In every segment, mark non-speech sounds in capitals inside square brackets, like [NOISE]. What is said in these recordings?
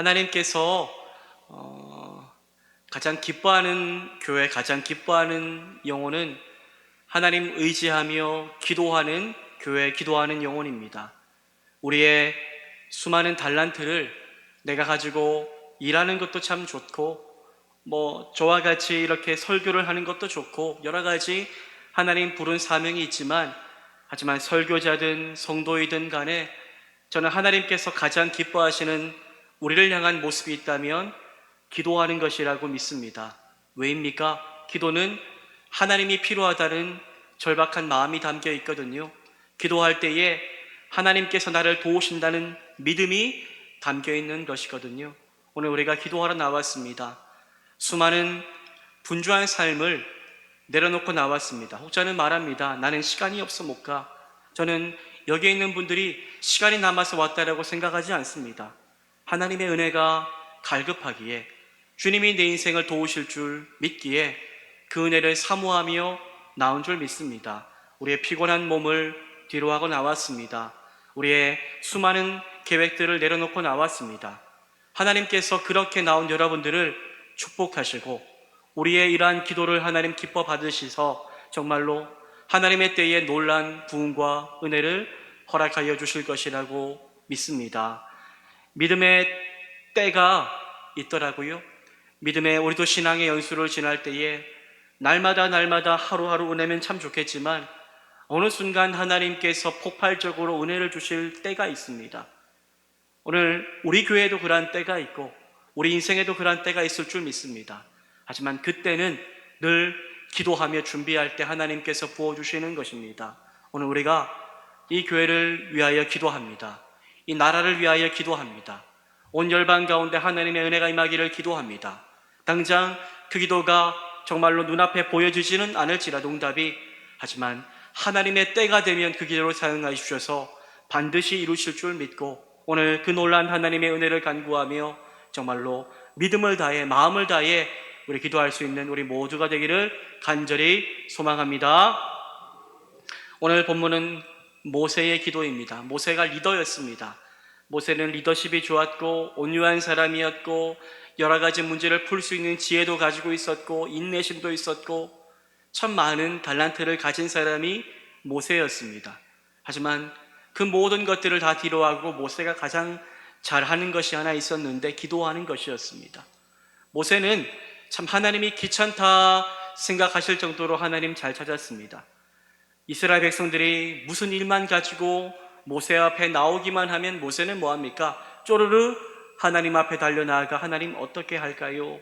하나님께서 어, 가장 기뻐하는 교회, 가장 기뻐하는 영혼은 하나님 의지하며 기도하는 교회, 기도하는 영혼입니다. 우리의 수많은 달란트를 내가 가지고 일하는 것도 참 좋고, 뭐, 저와 같이 이렇게 설교를 하는 것도 좋고, 여러 가지 하나님 부른 사명이 있지만, 하지만 설교자든 성도이든 간에 저는 하나님께서 가장 기뻐하시는 우리를 향한 모습이 있다면 기도하는 것이라고 믿습니다. 왜입니까? 기도는 하나님이 필요하다는 절박한 마음이 담겨 있거든요. 기도할 때에 하나님께서 나를 도우신다는 믿음이 담겨 있는 것이거든요. 오늘 우리가 기도하러 나왔습니다. 수많은 분주한 삶을 내려놓고 나왔습니다. 혹자는 말합니다. 나는 시간이 없어 못 가. 저는 여기에 있는 분들이 시간이 남아서 왔다라고 생각하지 않습니다. 하나님의 은혜가 갈급하기에 주님이 내 인생을 도우실 줄 믿기에 그 은혜를 사모하며 나온 줄 믿습니다. 우리의 피곤한 몸을 뒤로 하고 나왔습니다. 우리의 수많은 계획들을 내려놓고 나왔습니다. 하나님께서 그렇게 나온 여러분들을 축복하시고 우리의 이러한 기도를 하나님 기뻐 받으시서 정말로 하나님의 때에 놀란 부흥과 은혜를 허락하여 주실 것이라고 믿습니다. 믿음의 때가 있더라고요. 믿음의 우리도 신앙의 연수를 지날 때에 날마다 날마다 하루하루 은혜면 참 좋겠지만 어느 순간 하나님께서 폭발적으로 은혜를 주실 때가 있습니다. 오늘 우리 교회에도 그러한 때가 있고 우리 인생에도 그러한 때가 있을 줄 믿습니다. 하지만 그때는 늘 기도하며 준비할 때 하나님께서 부어주시는 것입니다. 오늘 우리가 이 교회를 위하여 기도합니다. 이 나라를 위하여 기도합니다. 온 열방 가운데 하나님의 은혜가 임하기를 기도합니다. 당장 그 기도가 정말로 눈앞에 보여지지는 않을지라도 응답이 하지만 하나님의 때가 되면 그 기도를 사용하시셔서 반드시 이루실 줄 믿고 오늘 그 놀란 하나님의 은혜를 간구하며 정말로 믿음을 다해 마음을 다해 우리 기도할 수 있는 우리 모두가 되기를 간절히 소망합니다. 오늘 본문은 모세의 기도입니다. 모세가 리더였습니다. 모세는 리더십이 좋았고 온유한 사람이었고 여러 가지 문제를 풀 수 있는 지혜도 가지고 있었고 인내심도 있었고 참 많은 달란트를 가진 사람이 모세였습니다. 하지만 그 모든 것들을 다 뒤로하고 모세가 가장 잘하는 것이 하나 있었는데 기도하는 것이었습니다. 모세는 참 하나님이 귀찮다 생각하실 정도로 하나님 잘 찾았습니다. 이스라엘 백성들이 무슨 일만 가지고 모세 앞에 나오기만 하면 모세는 뭐합니까? 쪼르르 하나님 앞에 달려나가 하나님 어떻게 할까요?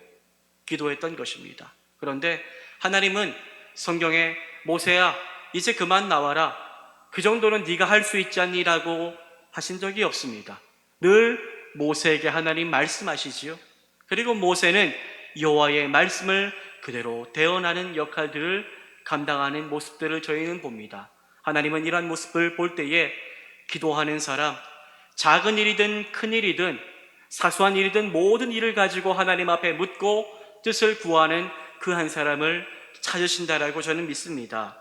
기도했던 것입니다. 그런데 하나님은 성경에 모세야 이제 그만 나와라. 그 정도는 네가 할 수 있지 않니라고 하신 적이 없습니다. 늘 모세에게 하나님 말씀하시지요. 그리고 모세는 여호와의 말씀을 그대로 대언하는 역할들을 감당하는 모습들을 저희는 봅니다. 하나님은 이러한 모습을 볼 때에 기도하는 사람, 작은 일이든 큰 일이든 사소한 일이든 모든 일을 가지고 하나님 앞에 묻고 뜻을 구하는 그 한 사람을 찾으신다라고 저는 믿습니다.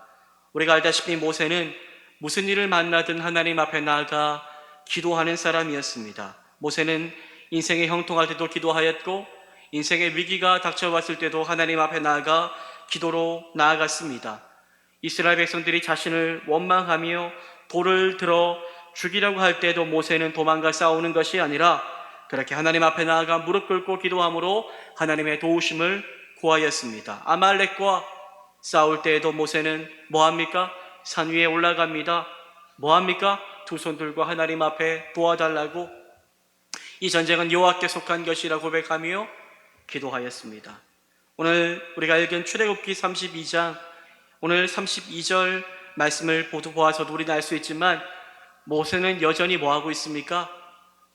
우리가 알다시피 모세는 무슨 일을 만나든 하나님 앞에 나아가 기도하는 사람이었습니다. 모세는 인생의 형통할 때도 기도하였고 인생의 위기가 닥쳐왔을 때도 하나님 앞에 나아가 기도로 나아갔습니다. 이스라엘 백성들이 자신을 원망하며 돌을 들어 죽이려고 할 때도 모세는 도망가 싸우는 것이 아니라 그렇게 하나님 앞에 나아가 무릎 꿇고 기도함으로 하나님의 도우심을 구하였습니다. 아말렉과 싸울 때에도 모세는 뭐합니까? 산 위에 올라갑니다. 뭐합니까? 두 손 들고 하나님 앞에 도와달라고 이 전쟁은 여호와께 속한 것이라 고백하며 기도하였습니다. 오늘 우리가 읽은 출애굽기 32장 오늘 32절 말씀을 모두 보아서도 우리는 알 수 있지만 모세는 여전히 뭐 하고 있습니까?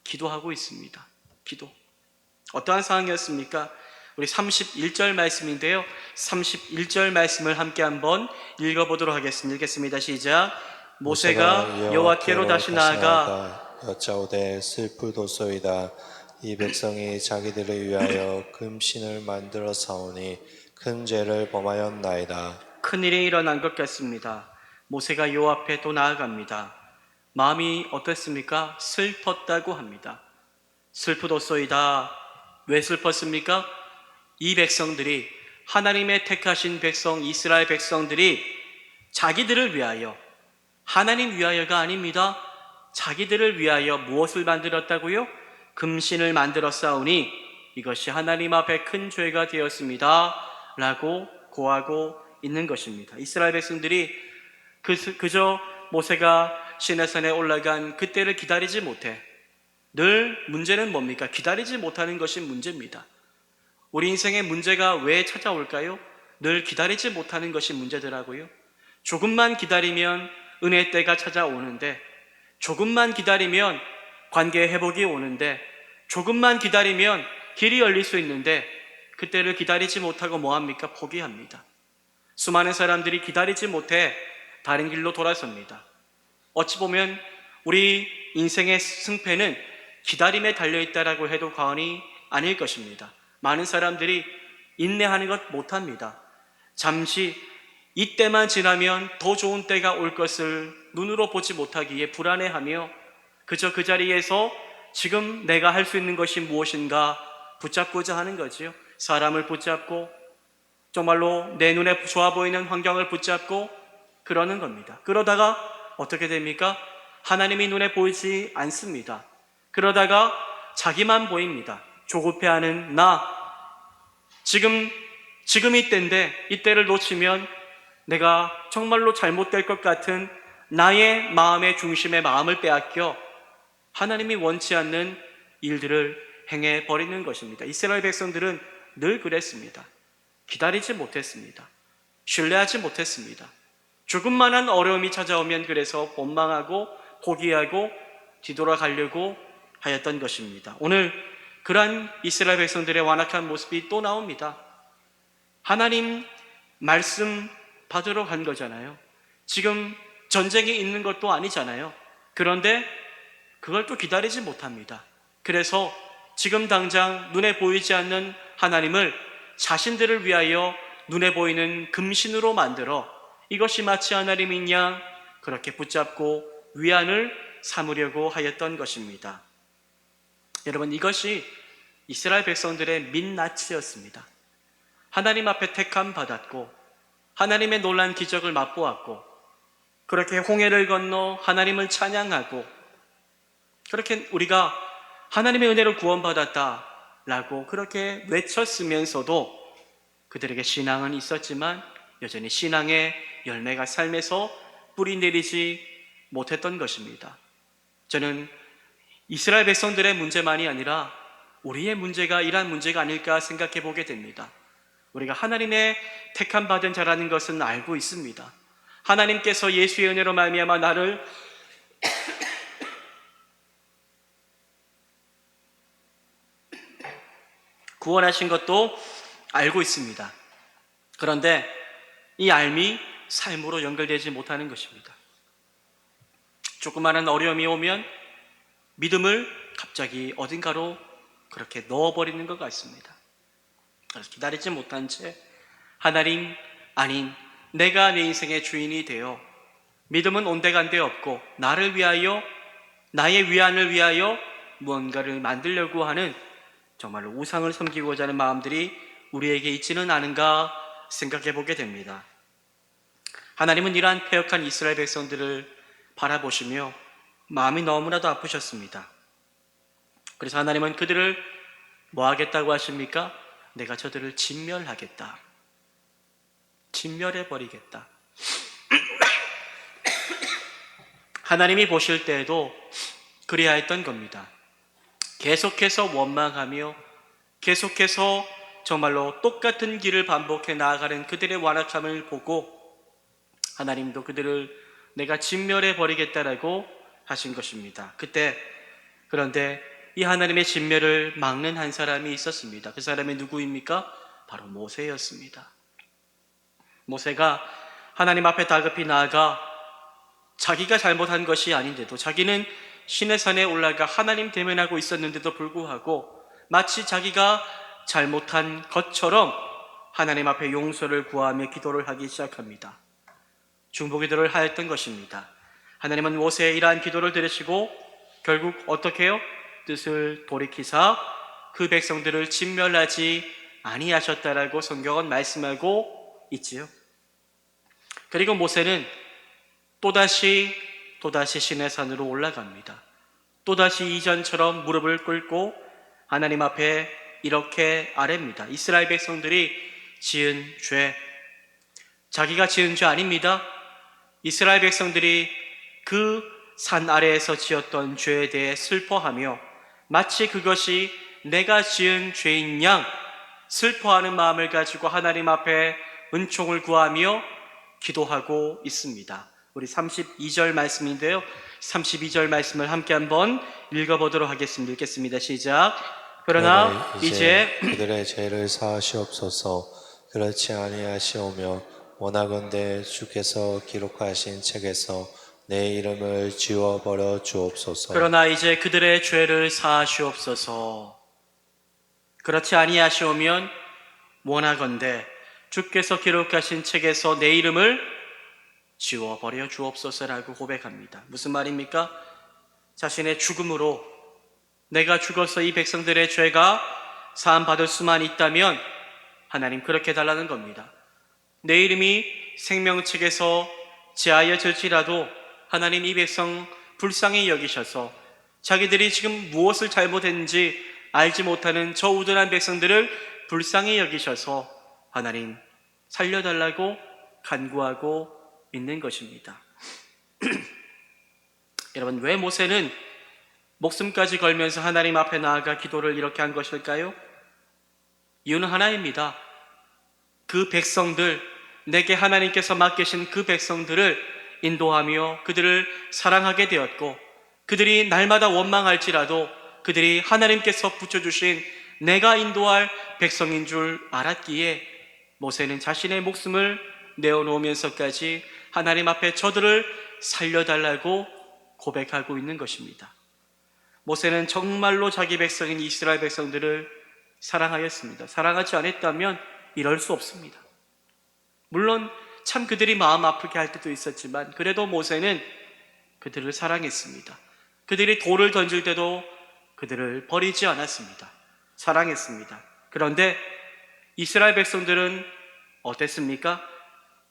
기도하고 있습니다. 기도. 어떠한 상황이었습니까? 우리 31절 말씀인데요. 31절 말씀을 함께 한번 읽어보도록 하겠습니다. 읽겠습니다. 시작. 모세가 여호와께로 다시 나아가 여짜오되 슬프도소이다 이 백성이 자기들을 위하여 금신을 만들어 사오니 큰 죄를 범하였나이다 큰 일이 일어난 것 같습니다. 모세가 요 앞에 또 나아갑니다. 마음이 어떻습니까? 슬펐다고 합니다. 슬프도소이다. 왜 슬펐습니까? 이 백성들이 하나님의 택하신 백성 이스라엘 백성들이 자기들을 위하여 하나님 위하여가 아닙니다. 자기들을 위하여 무엇을 만들었다고요? 금신을 만들어 싸우니 이것이 하나님 앞에 큰 죄가 되었습니다. 라고 고하고 있는 것입니다. 이스라엘 백성들이 그, 그저 모세가 시내산에 올라간 그때를 기다리지 못해 늘 문제는 뭡니까? 기다리지 못하는 것이 문제입니다. 우리 인생의 문제가 왜 찾아올까요? 늘 기다리지 못하는 것이 문제더라고요. 조금만 기다리면 은혜 때가 찾아오는데, 조금만 기다리면 관계 회복이 오는데, 조금만 기다리면 길이 열릴 수 있는데, 그때를 기다리지 못하고 뭐합니까? 포기합니다. 수많은 사람들이 기다리지 못해 다른 길로 돌아섭니다. 어찌 보면 우리 인생의 승패는 기다림에 달려있다라고 해도 과언이 아닐 것입니다. 많은 사람들이 인내하는 것 못합니다. 잠시 이때만 지나면 더 좋은 때가 올 것을 눈으로 보지 못하기에 불안해하며 그저 그 자리에서 지금 내가 할 수 있는 것이 무엇인가 붙잡고자 하는 거지요. 사람을 붙잡고 정말로 내 눈에 좋아 보이는 환경을 붙잡고 그러는 겁니다. 그러다가 어떻게 됩니까? 하나님이 눈에 보이지 않습니다. 그러다가 자기만 보입니다. 조급해하는 나. 지금, 지금 이때인데 이때를 놓치면 내가 정말로 잘못될 것 같은 나의 마음의 중심의 마음을 빼앗겨 하나님이 원치 않는 일들을 행해 버리는 것입니다. 이스라엘 백성들은 늘 그랬습니다. 기다리지 못했습니다. 신뢰하지 못했습니다. 조금만한 어려움이 찾아오면 그래서 원망하고 포기하고 뒤돌아가려고 하였던 것입니다. 오늘 그러한 이스라엘 백성들의 완악한 모습이 또 나옵니다. 하나님 말씀 받으러 간 거잖아요. 지금 전쟁이 있는 것도 아니잖아요. 그런데 그걸 또 기다리지 못합니다. 그래서 지금 당장 눈에 보이지 않는 하나님을 자신들을 위하여 눈에 보이는 금신으로 만들어 이것이 마치 하나님인 양 그렇게 붙잡고 위안을 삼으려고 하였던 것입니다. 여러분 이것이 이스라엘 백성들의 민낯이었습니다. 하나님 앞에 택함 받았고 하나님의 놀란 기적을 맛보았고 그렇게 홍해를 건너 하나님을 찬양하고 그렇게 우리가 하나님의 은혜로 구원받았다라고 그렇게 외쳤으면서도 그들에게 신앙은 있었지만 여전히 신앙의 열매가 삶에서 뿌리 내리지 못했던 것입니다. 저는 이스라엘 백성들의 문제만이 아니라 우리의 문제가 이러한 문제가 아닐까 생각해 보게 됩니다. 우리가 하나님의 택함 받은 자라는 것은 알고 있습니다. 하나님께서 예수의 은혜로 말미암아 나를 구원하신 것도 알고 있습니다. 그런데 이 알미 삶으로 연결되지 못하는 것입니다. 조그마한 어려움이 오면 믿음을 갑자기 어딘가로 그렇게 넣어버리는 것 같습니다. 그래서 기다리지 못한 채 하나님 아닌 내가 내 인생의 주인이 되어 믿음은 온데간데 없고 나를 위하여 나의 위안을 위하여 무언가를 만들려고 하는 정말로 우상을 섬기고자 하는 마음들이 우리에게 있지는 않은가 생각해 보게 됩니다. 하나님은 이러한 폐역한 이스라엘 백성들을 바라보시며 마음이 너무나도 아프셨습니다. 그래서 하나님은 그들을 뭐 하겠다고 하십니까? 내가 저들을 진멸하겠다. 진멸해 버리겠다. [CLEARS THROAT] 하나님이 보실 때에도 그리하 했던 겁니다. 계속해서 원망하며 계속해서 정말로 똑같은 길을 반복해 나아가는 그들의 완악함을 보고 하나님도 그들을 내가 진멸해 버리겠다라고 하신 것입니다. 그때 그런데 이 하나님의 진멸을 막는 한 사람이 있었습니다. 그 사람이 누구입니까? 바로 모세였습니다. 모세가 하나님 앞에 다급히 나아가 자기가 잘못한 것이 아닌데도 자기는 신의 산에 올라가 하나님 대면하고 있었는데도 불구하고 마치 자기가 잘못한 것처럼 하나님 앞에 용서를 구하며 기도를 하기 시작합니다. 중보기도를 하였던 것입니다. 하나님은 모세의 이러한 기도를 들으시고 결국 어떻게 해요? 뜻을 돌이키사 그 백성들을 진멸하지 아니하셨다라고 성경은 말씀하고 있지요. 그리고 모세는 또다시 또다시 신의 산으로 올라갑니다. 또다시 이전처럼 무릎을 꿇고 하나님 앞에 이렇게 아뢰입니다. 이스라엘 백성들이 지은 죄, 자기가 지은 죄 아닙니다. 이스라엘 백성들이 그 산 아래에서 지었던 죄에 대해 슬퍼하며 마치 그것이 내가 지은 죄인 양 슬퍼하는 마음을 가지고 하나님 앞에 은총을 구하며 기도하고 있습니다. 우리 32절 말씀인데요. 32절 말씀을 함께 한번 읽어보도록 하겠습니다. 읽겠습니다. 시작. 그러나 이제 그들의 죄를 사하시옵소서 그렇지 아니하시오며 원하건대 주께서 기록하신 책에서 내 이름을 지워버려 주옵소서 그러나 이제 그들의 죄를 사하시옵소서. 그렇지 아니하시오면 원하건대 주께서 기록하신 책에서 내 이름을 지워버려 주옵소서라고 고백합니다. 무슨 말입니까? 자신의 죽음으로 내가 죽어서 이 백성들의 죄가 사함 받을 수만 있다면 하나님 그렇게 달라는 겁니다. 내 이름이 생명책에서 제하여질지라도 하나님 이 백성 불쌍히 여기셔서 자기들이 지금 무엇을 잘못했는지 알지 못하는 저 우둔한 백성들을 불쌍히 여기셔서 하나님 살려달라고 간구하고 있는 것입니다. [CLEARS THROAT] 여러분, 왜 모세는 목숨까지 걸면서 하나님 앞에 나아가 기도를 이렇게 한 것일까요? 이유는 하나입니다. 그 백성들, 내게 하나님께서 맡기신 그 백성들을 인도하며 그들을 사랑하게 되었고, 그들이 날마다 원망할지라도 그들이 하나님께서 붙여주신 내가 인도할 백성인 줄 알았기에 모세는 자신의 목숨을 내어놓으면서까지 하나님 앞에 저들을 살려달라고 고백하고 있는 것입니다. 모세는 정말로 자기 백성인 이스라엘 백성들을 사랑하였습니다. 사랑하지 않았다면 이럴 수 없습니다. 물론 참 그들이 마음 아프게 할 때도 있었지만 그래도 모세는 그들을 사랑했습니다. 그들이 돌을 던질 때도 그들을 버리지 않았습니다. 사랑했습니다. 그런데 이스라엘 백성들은 어땠습니까?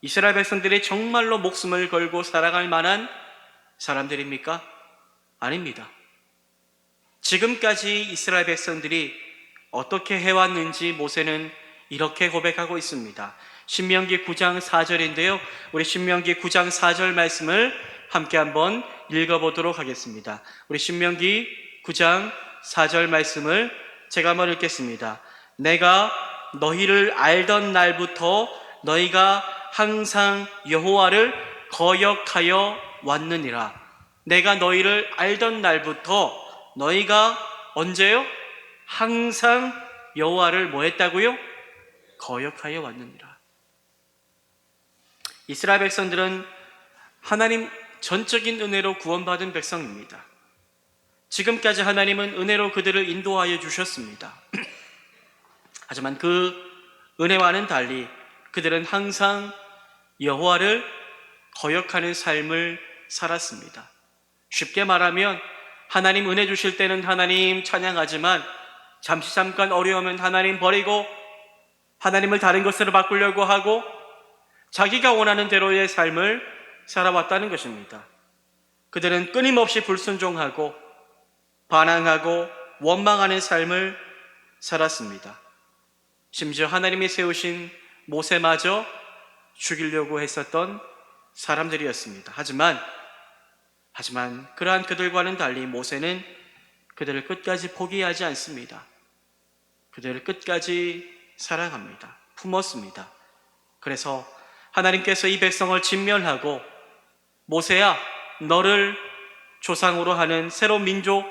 이스라엘 백성들이 정말로 목숨을 걸고 살아갈 만한 사람들입니까? 아닙니다. 지금까지 이스라엘 백성들이 어떻게 해왔는지 모세는 이렇게 고백하고 있습니다. 신명기 9장 4절인데요. 우리 신명기 9장 4절 말씀을 함께 한번 읽어보도록 하겠습니다. 우리 신명기 9장 4절 말씀을 제가 한번 읽겠습니다. 내가 너희를 알던 날부터 너희가 항상 여호와를 거역하여 왔느니라. 내가 너희를 알던 날부터 너희가 언제요? 항상 여호와를 뭐 했다고요? 거역하여 왔느니라. 이스라엘 백성들은 하나님 전적인 은혜로 구원받은 백성입니다. 지금까지 하나님은 은혜로 그들을 인도하여 주셨습니다. [CLEARS THROAT] 하지만 그 은혜와는 달리 그들은 항상 여호와를 거역하는 삶을 살았습니다. 쉽게 말하면 하나님 은혜 주실 때는 하나님 찬양하지만 잠시 잠깐 어려우면 하나님 버리고 하나님을 다른 것으로 바꾸려고 하고 자기가 원하는 대로의 삶을 살아왔다는 것입니다. 그들은 끊임없이 불순종하고 반항하고 원망하는 삶을 살았습니다. 심지어 하나님이 세우신 모세마저 죽이려고 했었던 사람들이었습니다. 하지만 하지만 그러한 그들과는 달리 모세는 그들을 끝까지 포기하지 않습니다. 그들을 끝까지 사랑합니다. 품었습니다. 그래서 하나님께서 이 백성을 진멸하고 모세야 너를 조상으로 하는 새로운 민족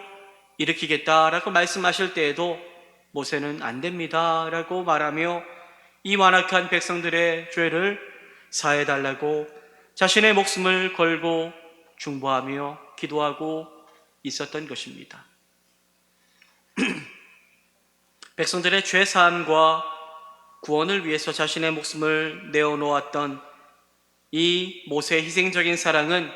일으키겠다라고 말씀하실 때에도 모세는 안 됩니다라고 말하며 이 완악한 백성들의 죄를 사해 달라고 자신의 목숨을 걸고 중보하며 기도하고 있었던 것입니다. [CLEARS THROAT] 백성들의 죄 사함과 구원을 위해서 자신의 목숨을 내어놓았던 이 모세의 희생적인 사랑은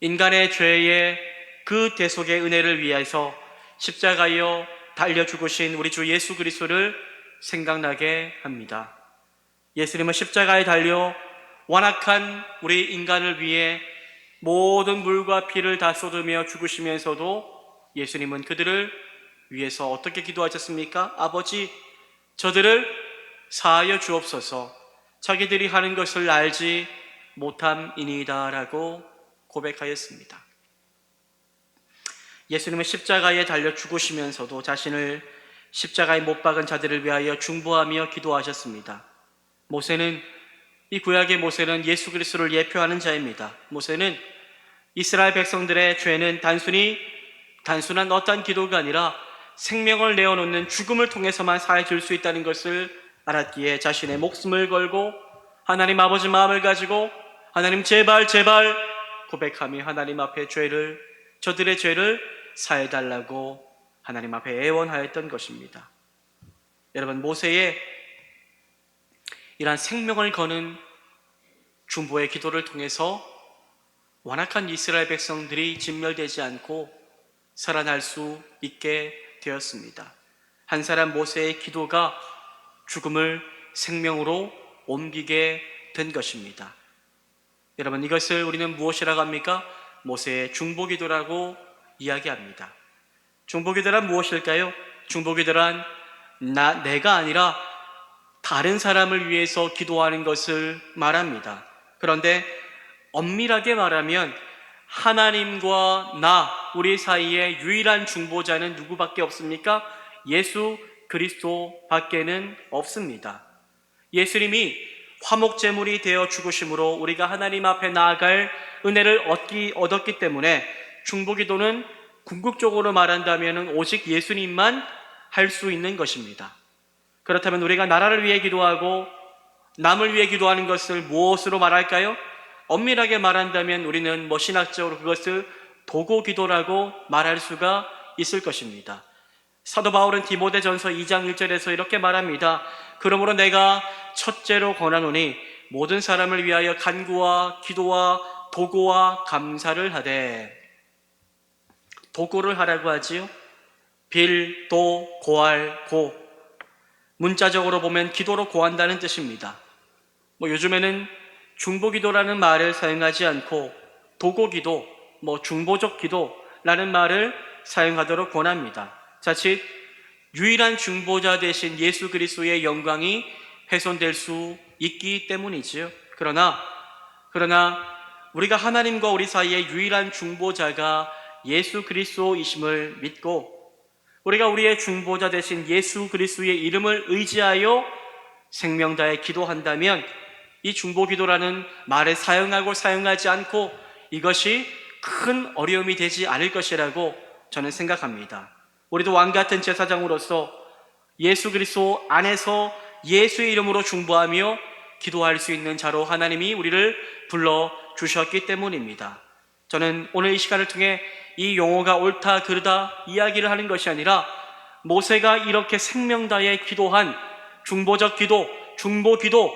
인간의 죄의 그 대속의 은혜를 위해서 십자가여 달려 죽으신 우리 주 예수 그리스도를 생각나게 합니다. 예수님은 십자가에 달려 완악한 우리 인간을 위해 모든 물과 피를 다 쏟으며 죽으시면서도 예수님은 그들을 위해서 어떻게 기도하셨습니까? 아버지, 저들을 사하여 주옵소서. 자기들이 하는 것을 알지 못함이니이다라고 고백하였습니다. 예수님은 십자가에 달려 죽으시면서도 자신을 십자가에 못 박은 자들을 위하여 중보하며 기도하셨습니다. 모세는 이 구약의 모세는 예수 그리스도를 예표하는 자입니다. 모세는 이스라엘 백성들의 죄는 단순히 단순한 어떠한 기도가 아니라 생명을 내어놓는 죽음을 통해서만 사해질 수 있다는 것을 알았기에 자신의 목숨을 걸고 하나님 아버지 마음을 가지고 하나님 제발 제발 고백하며 하나님 앞에 죄를 저들의 죄를 사해 달라고 하나님 앞에 애원하였던 것입니다. 여러분 모세의 이러한 생명을 거는 중보의 기도를 통해서 완악한 이스라엘 백성들이 진멸되지 않고 살아날 수 있게 되었습니다. 한 사람 모세의 기도가 죽음을 생명으로 옮기게 된 것입니다. 여러분 이것을 우리는 무엇이라고 합니까? 모세의 중보기도라고 이야기합니다. 중보기도란 무엇일까요? 중보기도란 나 내가 아니라 다른 사람을 위해서 기도하는 것을 말합니다. 그런데 엄밀하게 말하면 하나님과 나 우리 사이에 유일한 중보자는 누구밖에 없습니까? 예수 그리스도 밖에는 없습니다. 예수님이 화목제물이 되어 죽으심으로 우리가 하나님 앞에 나아갈 은혜를 얻기, 얻었기 때문에 중보기도는 궁극적으로 말한다면 오직 예수님만 할 수 있는 것입니다. 그렇다면 우리가 나라를 위해 기도하고 남을 위해 기도하는 것을 무엇으로 말할까요? 엄밀하게 말한다면 우리는 뭐 신학적으로 그것을 도고 기도라고 말할 수가 있을 것입니다. 사도 바울은 디모데전서 2장 1절에서 이렇게 말합니다. 그러므로 내가 첫째로 권하노니 모든 사람을 위하여 간구와 기도와 도고와 감사를 하되 도고를 하라고 하지요. 빌, 도, 고할, 고 문자적으로 보면 기도로 고한다는 뜻입니다. 뭐 요즘에는 중보기도라는 말을 사용하지 않고 도고기도, 뭐 중보적 기도라는 말을 사용하도록 권합니다. 자칫 유일한 중보자 대신 예수 그리스도의 영광이 훼손될 수 있기 때문이지요. 그러나 그러나 우리가 하나님과 우리 사이의 유일한 중보자가 예수 그리스도이심을 믿고 우리가 우리의 중보자 대신 예수 그리스도의 이름을 의지하여 생명 다해 기도한다면 이 중보 기도라는 말을 사용하고 사용하지 않고 이것이 큰 어려움이 되지 않을 것이라고 저는 생각합니다. 우리도 왕 같은 제사장으로서 예수 그리스도 안에서 예수의 이름으로 중보하며 기도할 수 있는 자로 하나님이 우리를 불러 주셨기 때문입니다. 저는 오늘 이 시간을 통해 이 용어가 옳다 그르다 이야기를 하는 것이 아니라 모세가 이렇게 생명 다해 기도한 중보적 기도, 중보 기도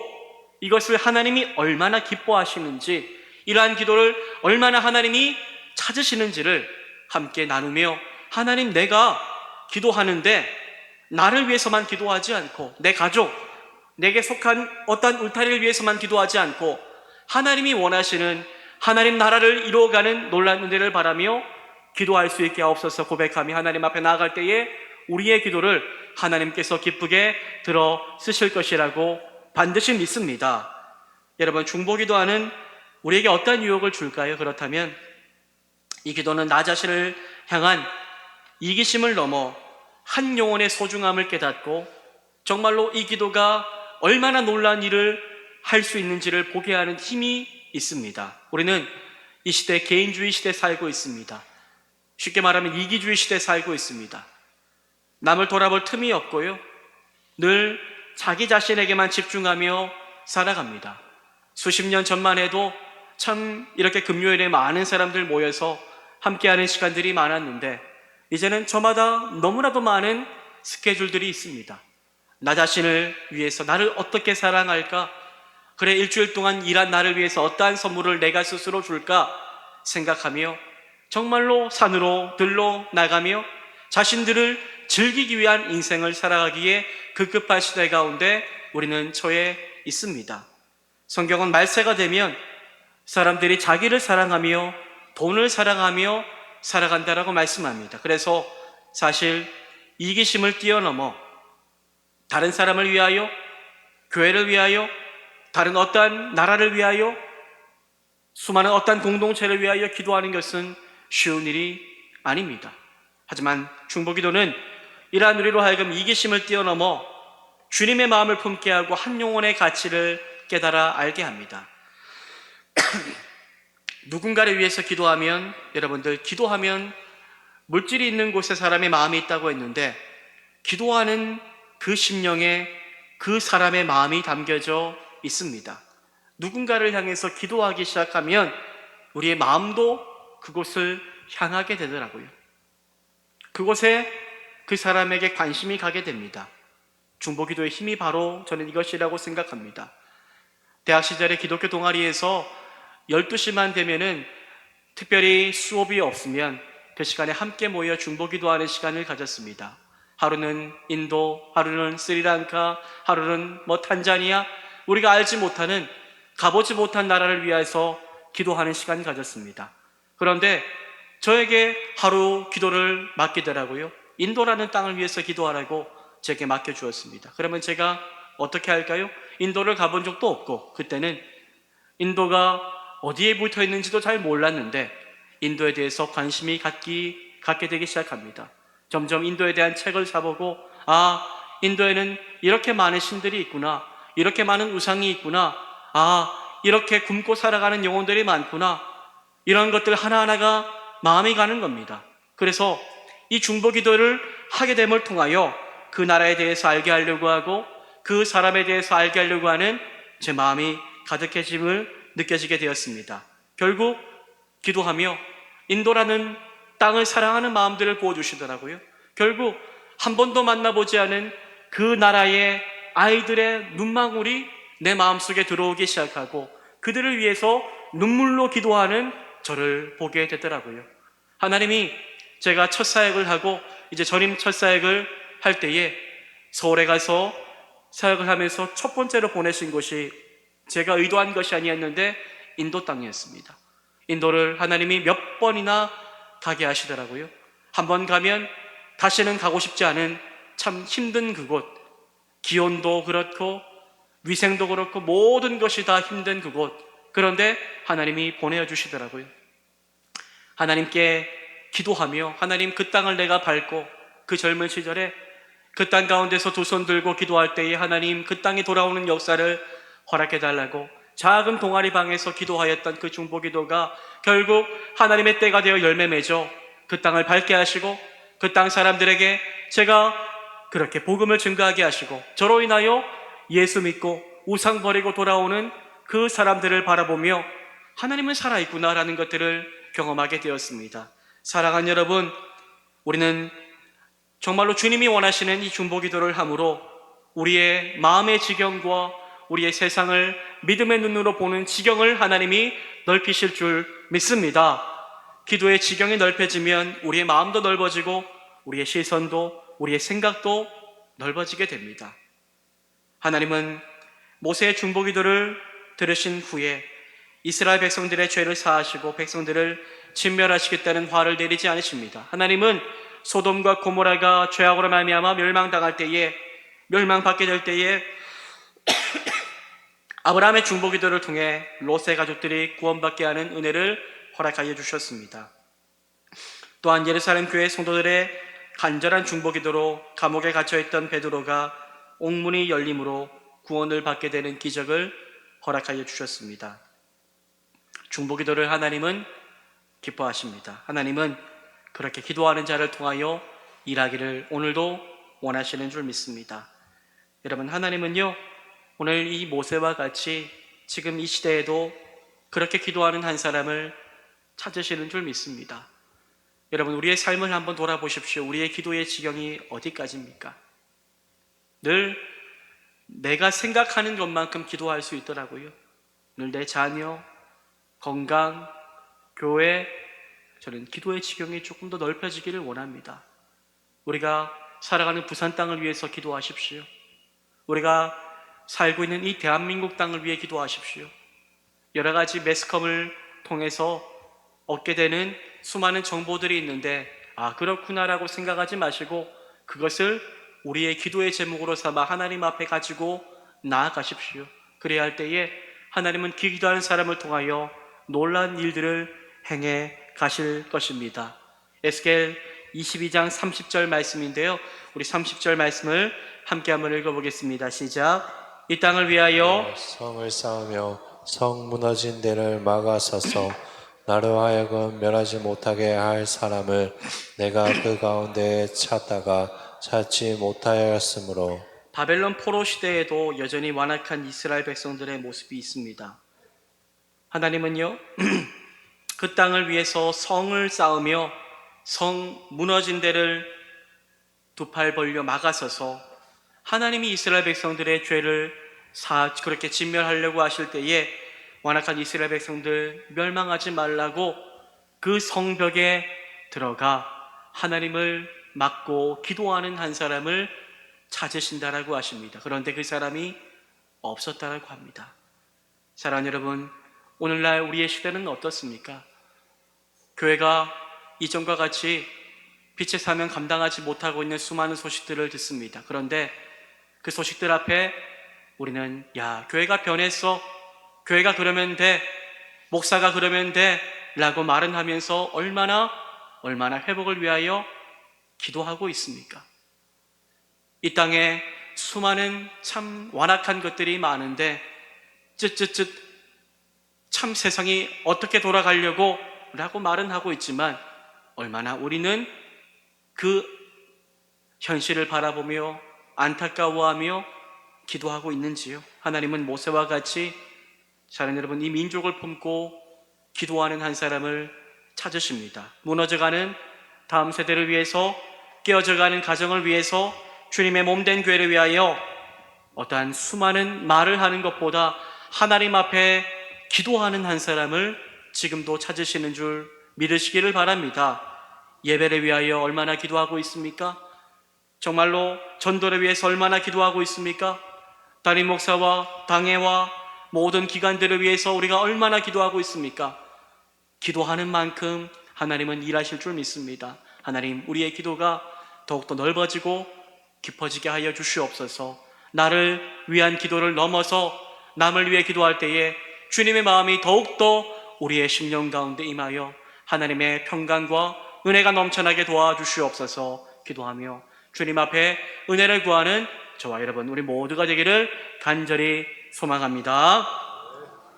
이것을 하나님이 얼마나 기뻐하시는지 이러한 기도를 얼마나 하나님이 찾으시는지를 함께 나누며 하나님 내가 기도하는데 나를 위해서만 기도하지 않고 내 가족, 내게 속한 어떤 울타리를 위해서만 기도하지 않고 하나님이 원하시는 하나님 나라를 이루어가는 놀란 은혜를 바라며 기도할 수 있게 하옵소서 고백하며 하나님 앞에 나아갈 때에 우리의 기도를 하나님께서 기쁘게 들어 쓰실 것이라고 반드시 믿습니다. 여러분 중보 기도하는 우리에게 어떤 유혹을 줄까요? 그렇다면 이 기도는 나 자신을 향한 이기심을 넘어 한 영혼의 소중함을 깨닫고 정말로 이 기도가 얼마나 놀라운 일을 할 수 있는지를 보게 하는 힘이 있습니다. 우리는 이 시대 개인주의 시대에 살고 있습니다. 쉽게 말하면 이기주의 시대에 살고 있습니다. 남을 돌아볼 틈이 없고요. 늘 자기 자신에게만 집중하며 살아갑니다. 수십 년 전만 해도 참 이렇게 금요일에 많은 사람들 모여서 함께하는 시간들이 많았는데 이제는 저마다 너무나도 많은 스케줄들이 있습니다. 나 자신을 위해서 나를 어떻게 사랑할까? 그래 일주일 동안 일한 나를 위해서 어떠한 선물을 내가 스스로 줄까 생각하며 정말로 산으로 들로 나가며 자신들을 즐기기 위한 인생을 살아가기에 급급한 시대 가운데 우리는 처해 있습니다. 성경은 말세가 되면 사람들이 자기를 사랑하며 돈을 사랑하며 살아간다라고 말씀합니다. 그래서 사실 이기심을 뛰어넘어 다른 사람을 위하여, 교회를 위하여, 다른 어떠한 나라를 위하여, 수많은 어떠한 공동체를 위하여 기도하는 것은 쉬운 일이 아닙니다. 하지만 중보기도는 이러한 우리로 하여금 이기심을 뛰어넘어 주님의 마음을 품게 하고 한 영혼의 가치를 깨달아 알게 합니다. [CLEARS THROAT] 누군가를 위해서 기도하면 여러분들 기도하면 물질이 있는 곳에 사람의 마음이 있다고 했는데 기도하는 그 심령에 그 사람의 마음이 담겨져 있습니다. 누군가를 향해서 기도하기 시작하면 우리의 마음도 그곳을 향하게 되더라고요. 그곳에 그 사람에게 관심이 가게 됩니다. 중보기도의 힘이 바로 저는 이것이라고 생각합니다. 대학 시절에 기독교 동아리에서 12시만 되면은 특별히 수업이 없으면 그 시간에 함께 모여 중보기도 하는 시간을 가졌습니다. 하루는 인도, 하루는 스리랑카, 하루는 뭐 탄자니아, 우리가 알지 못하는 가보지 못한 나라를 위해서 기도하는 시간 가졌습니다. 그런데 저에게 하루 기도를 맡기더라고요. 인도라는 땅을 위해서 기도하라고 제게 맡겨주었습니다. 그러면 제가 어떻게 할까요? 인도를 가본 적도 없고, 그때는 인도가 어디에 붙어 있는지도 잘 몰랐는데, 인도에 대해서 관심이 갖기, 갖게 되기 시작합니다. 점점 인도에 대한 책을 사보고, 아, 인도에는 이렇게 많은 신들이 있구나. 이렇게 많은 우상이 있구나. 아, 이렇게 굶고 살아가는 영혼들이 많구나. 이런 것들 하나하나가 마음이 가는 겁니다. 그래서 이 중보 기도를 하게 됨을 통하여 그 나라에 대해서 알게 하려고 하고 그 사람에 대해서 알게 하려고 하는 제 마음이 가득해짐을 느껴지게 되었습니다. 결국 기도하며 인도라는 땅을 사랑하는 마음들을 보여주시더라고요. 결국 한 번도 만나보지 않은 그 나라의 아이들의 눈망울이 내 마음속에 들어오기 시작하고 그들을 위해서 눈물로 기도하는 저를 보게 되더라고요. 하나님이 제가 첫 사역을 하고 이제 전임 첫 사역을 할 때에 서울에 가서 사역을 하면서 첫 번째로 보내신 곳이 제가 의도한 것이 아니었는데 인도 땅이었습니다. 인도를 하나님이 몇 번이나 가게 하시더라고요. 한 번 가면 다시는 가고 싶지 않은 참 힘든 그곳, 기온도 그렇고 위생도 그렇고 모든 것이 다 힘든 그곳. 그런데 하나님이 보내주시더라고요. 하나님께 기도하며 하나님 그 땅을 내가 밟고 그 젊은 시절에 그 땅 가운데서 두 손 들고 기도할 때에 하나님 그 땅에 돌아오는 역사를 허락해 달라고 작은 동아리 방에서 기도하였던 그 중보 기도가 결국 하나님의 때가 되어 열매 맺어 그 땅을 밟게 하시고 그 땅 사람들에게 제가 그렇게 복음을 증가하게 하시고 저로 인하여 예수 믿고 우상 버리고 돌아오는 그 사람들을 바라보며 하나님은 살아있구나라는 것들을 경험하게 되었습니다. 사랑하는 여러분, 우리는 정말로 주님이 원하시는 이 중보 기도를 함으로 우리의 마음의 지경과 우리의 세상을 믿음의 눈으로 보는 지경을 하나님이 넓히실 줄 믿습니다. 기도의 지경이 넓혀지면 우리의 마음도 넓어지고 우리의 시선도 우리의 생각도 넓어지게 됩니다. 하나님은 모세의 중보 기도를 들으신 후에 이스라엘 백성들의 죄를 사하시고 백성들을 진멸하시겠다는 화를 내리지 않으십니다. 하나님은 소돔과 고모라가 죄악으로 말미암아 멸망당할 때에 멸망받게 될 때에 [COUGHS] 아브라함의 중보 기도를 통해 롯의 가족들이 구원받게 하는 은혜를 허락하여 주셨습니다. 또한 예루살렘 교회 성도들의 간절한 중보 기도로 감옥에 갇혀 있던 베드로가 옥문이 열림으로 구원을 받게 되는 기적을 허락하여 주셨습니다. 중보 기도를 하나님은 기뻐하십니다. 하나님은 그렇게 기도하는 자를 통하여 일하기를 오늘도 원하시는 줄 믿습니다. 여러분, 하나님은요, 오늘 이 모세와 같이 지금 이 시대에도 그렇게 기도하는 한 사람을 찾으시는 줄 믿습니다. 여러분, 우리의 삶을 한번 돌아보십시오. 우리의 기도의 지경이 어디까지입니까? 늘 내가 생각하는 것만큼 기도할 수 있더라고요. 늘내 자녀, 건강, 교회, 저는 기도의 지경이 조금 더 넓혀지기를 원합니다. 우리가 살아가는 부산 땅을 위해서 기도하십시오. 우리가 살고 있는 이 대한민국 땅을 위해 기도하십시오. 여러 가지 매스컴을 통해서 얻게 되는 수많은 정보들이 있는데, 아, 그렇구나라고 생각하지 마시고, 그것을 우리의 기도의 제목으로 삼아 하나님 앞에 가지고 나아가십시오. 그래야 할 때에 하나님은 기도하는 사람을 통하여 놀란 일들을 행해 가실 것입니다. 에스겔 22장 30절 말씀인데요. 우리 30절 말씀을 함께 한번 읽어보겠습니다. 시작. 이 땅을 위하여 성을 쌓으며 성 무너진 데를 막아서서 나로 하여금 멸하지 못하게 할 사람을 내가 그 가운데 찾다가 찾지 못하였으므로 바벨론 포로 시대에도 여전히 완악한 이스라엘 백성들의 모습이 있습니다. 하나님은요, [CLEARS THROAT] 그 땅을 위해서 성을 쌓으며 성 무너진 데를 두 팔 벌려 막아서서 하나님이 이스라엘 백성들의 죄를 사 그렇게 진멸하려고 하실 때에 완악한 이스라엘 백성들 멸망하지 말라고 그 성벽에 들어가 하나님을 막고 기도하는 한 사람을 찾으신다라고 하십니다. 그런데 그 사람이 없었다라고 합니다. 사랑하는 여러분, 오늘날 우리의 시대는 어떻습니까? 교회가 이전과 같이 빛의 사명 감당하지 못하고 있는 수많은 소식들을 듣습니다. 그런데 그 소식들 앞에 우리는 야, 교회가 변했어. 교회가 그러면 돼. 목사가 그러면 돼. 라고 말은 하면서 얼마나 얼마나 회복을 위하여 기도하고 있습니까? 이 땅에 수많은 참 완악한 것들이 많은데 쯧쯧쯧 참 세상이 어떻게 돌아가려고 라고 말은 하고 있지만 얼마나 우리는 그 현실을 바라보며 안타까워하며 기도하고 있는지요. 하나님은 모세와 같이 사랑 여러분 이 민족을 품고 기도하는 한 사람을 찾으십니다. 무너져가는 다음 세대를 위해서 깨어져가는 가정을 위해서 주님의 몸된 교회를 위하여 어떠한 수많은 말을 하는 것보다 하나님 앞에 기도하는 한 사람을 지금도 찾으시는 줄 믿으시기를 바랍니다. 예배를 위하여 얼마나 기도하고 있습니까? 정말로 전도를 위해서 얼마나 기도하고 있습니까? 담임 목사와 당회와 모든 기관들을 위해서 우리가 얼마나 기도하고 있습니까? 기도하는 만큼 하나님은 일하실 줄 믿습니다. 하나님, 우리의 기도가 더욱더 넓어지고 깊어지게 하여 주시옵소서. 나를 위한 기도를 넘어서 남을 위해 기도할 때에 주님의 마음이 더욱더 우리의 심령 가운데 임하여 하나님의 평강과 은혜가 넘쳐나게 도와주시옵소서 기도하며 주님 앞에 은혜를 구하는 저와 여러분 우리 모두가 되기를 간절히 소망합니다.